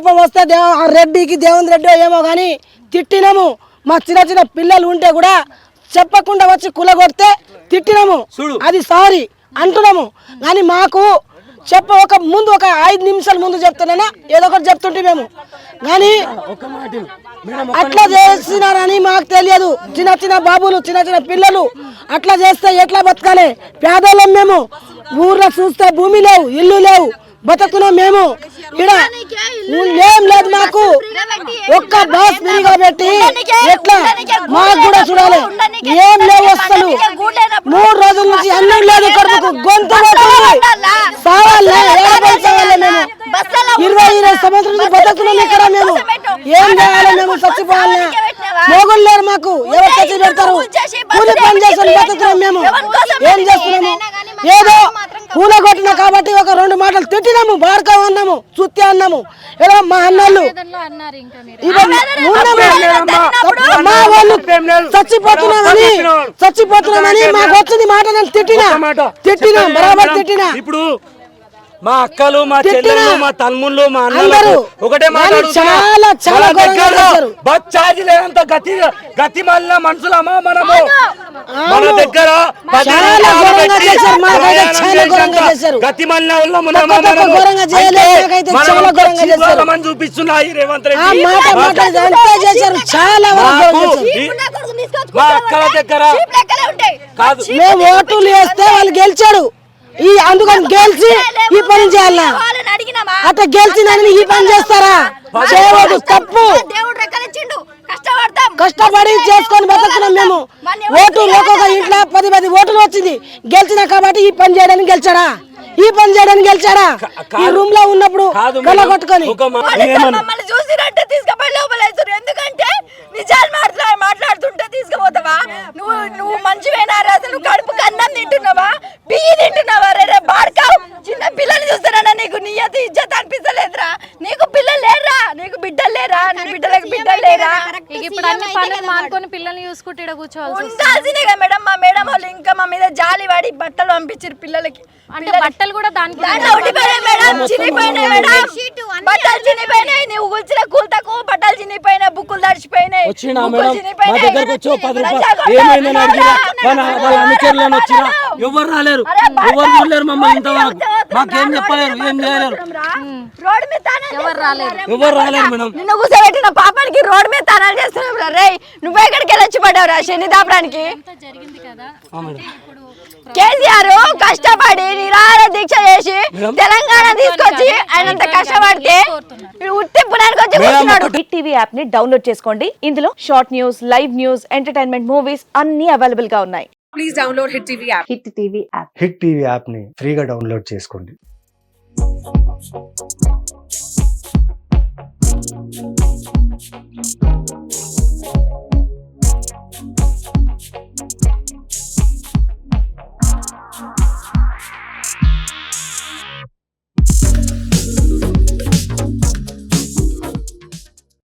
కోపం వస్తే దేవ ఆ రెడ్డికి దేవుని రెడ్డి ఏమో కానీ తిట్టినాము. మా చిన్న చిన్న పిల్లలు ఉంటే కూడా చెప్పకుండా వచ్చి కులగొడితే తిట్టినాము. అది సారీ అంటున్నాము. కానీ మాకు చెప్ప ఒక ముందు ఒక ఐదు నిమిషాల ముందు చెప్తున్నానా? ఏదో ఒకటి చెప్తుంటే మేము. కానీ అట్లా చేసినారని మాకు తెలియదు. చిన్న చిన్న బాబులు చిన్న చిన్న పిల్లలు అట్లా చేస్తే ఎట్లా బతకాలి? పేదోళ్ళం మేము. ఊర్లో చూస్తే భూమి లేవు ఇల్లు లేవు. బతుకుతున్నాం మేము. ఇక్కడ ఏం లేదు మాకు. ఒక్క బాస్ ఫ్రీగా పెట్టి ఎట్లా? మాకు కూడా చూడాలి. ఏం లేవు అసలు. మూడు రోజుల నుంచి అన్నం లేదు కడుపుకు. గొంతు పోతుంది. ఇరవై ఇరవై సంవత్సరాల నుంచి బతుకున్నాం ఇక్కడ మేము. ఏం చేయాలి మేము? చచ్చిపోవాలి. మొగుళ్ళు లేరు మాకు. ఎవరు చచ్చి పెడతారు? కూలి పని చేసుకుని బతుకున్నాం మేము. ఏం చేస్తున్నాము? ఏదో కూల కొట్టిన కాబట్టి ఒక రెండు మాటలు తిట్టినాము బార్కం అన్నాము చుత్తి అన్నాము. ఏదో మా అన్నలు. మా వాళ్ళు చచ్చిపోతున్నామని చచ్చిపోతున్నామని మాకు వచ్చింది మాట నేను తిట్టినా. తిట్టినా బరాబర్ తిట్టినా. ఇప్పుడు మా అక్కలు మా. చెల్లెళ్ళు మా తమ్ముళ్ళు మా అన్నలకు అందరూ. ఒకటే. చాలా, చాలా. బస్ ఛార్జ్ లేనంత గతి గతి మళ్ళీ మనుషులమా మనము మన. దగ్గర. గతి మళ్ళీ ఉన్నామా తక్కువ తక్కువ మనము? ఘోరంగా చేయలేదు. అయితే నాకైతే మనం చాలా ఘోరంగా చీప్ చేశారు. వాళ్ళమని చూపిస్తున్నా ఈ రేవంత్ రెడ్డి చాలా మా అక్కల దగ్గర కాదు మేము ఓటులు వేస్తే వాళ్ళు గెలిచాడు ఈ అందుకని గెలిచి ఈ పని చేయాలా? అట్లా గెలిచినని ఈ పని చేస్తారా? చేయవద్దు తప్పు. దేవుడు రెక్కలిచ్చిండు. కష్టపడతాం. కష్టపడి చేసుకొని బతుకుతున్నాం మేము. ఓటు ఒక్కొక్క ఇంట్లో పది పది ఓటులు వచ్చింది. గెలిచిన కాబట్టి ఈ పని చేయడానికి గెలిచాడా? ఈ పని చేయడానికి గెలిచాడా? ఈ రూమ్లో ఉన్నప్పుడు కళ్ళ కొట్టుకొని. చూసినట్టే తీసుకుపోయి ఎందుకంటే నిజాలు మాట్లా మాట్లాడుతుంటే తీసుకుపోతావా? నువ్వు నువ్వు మంచివేనా అసలు అన్నం తింటున్నావా? బియ్యి తింటున్నావా? రే రే బాడకావు చిన్న పిల్లలు చూస్తారా నీకు నియత ఇజ్జత్ అనిపిస్తలేదురా. నీకు పిల్లలు లేరా నీకు బిడ్డలు లేరా? నీ బిడ్డలకు బిడ్డలు లేరా? ఇప్పుడు అన్ని పనులు మానుకొని పిల్లల్ని చూసుకుంటే ఇక్కడ కూర్చోవాల్సి వస్తుంది. ఉండాల్సిందే కదా మేడం మా మేడం వాళ్ళు ఇంకా మా మీద జాలి పడి బట్టలు పంపించారు పిల్లలకి. అంటే బట్టలు కూడా దానికి మేడం మేడం. బట్టలు చినిపోయినాయి నువ్వు కూల్తకు బట్టలు చినిపోయినాయి బుక్కులు తడిచిపోయినాయి వచ్చినా బుక్కులు మేడం మా చినిపోయినాయి. దగ్గరకు వచ్చి ఓ పది రూపాయలు లంచాలు ఏమైందని కొట్టారు. అడిగినా వాళ్ళ అన్నారు. వాళ్ళ అనుచరులను వచ్చినా. ఎవరు రాలేరు ఎవరు చూడలేరు మమ్మల్ని ఇంతవరకు మాకేం చెప్పలేరు ఏం చేయలేరు రా. రోడ్డు మీద తానాలు ఎవరు రాలేరు. చేస్తున్నారు. ఎవరు రాలేరు మేడం నిన్ను కూర్చోబెట్టిన పాపానికి రోడ్డు మీద తానాలు చేస్తున్నాం రే నువ్వే ఎక్కడికి వెళ్ళి వచ్చి పడ్డావురా శని దాపడానికి జరిగింది కదా కేసీఆర్ కష్టపడి చేసి తెలంగాణ తీసుకొచ్చి ఆయనంత కష్టపడితే ఉత్తి టీవీ యాప్ని డౌన్లోడ్ చేసుకోండి. ఇందులో short news live news entertainment movies అన్ని అవైలబుల్గా ఉన్నాయి. Please download hit TV app. Hit TV app. Hit TV యాప్ని ఫ్రీగా డౌన్లోడ్ చేసుకోండి.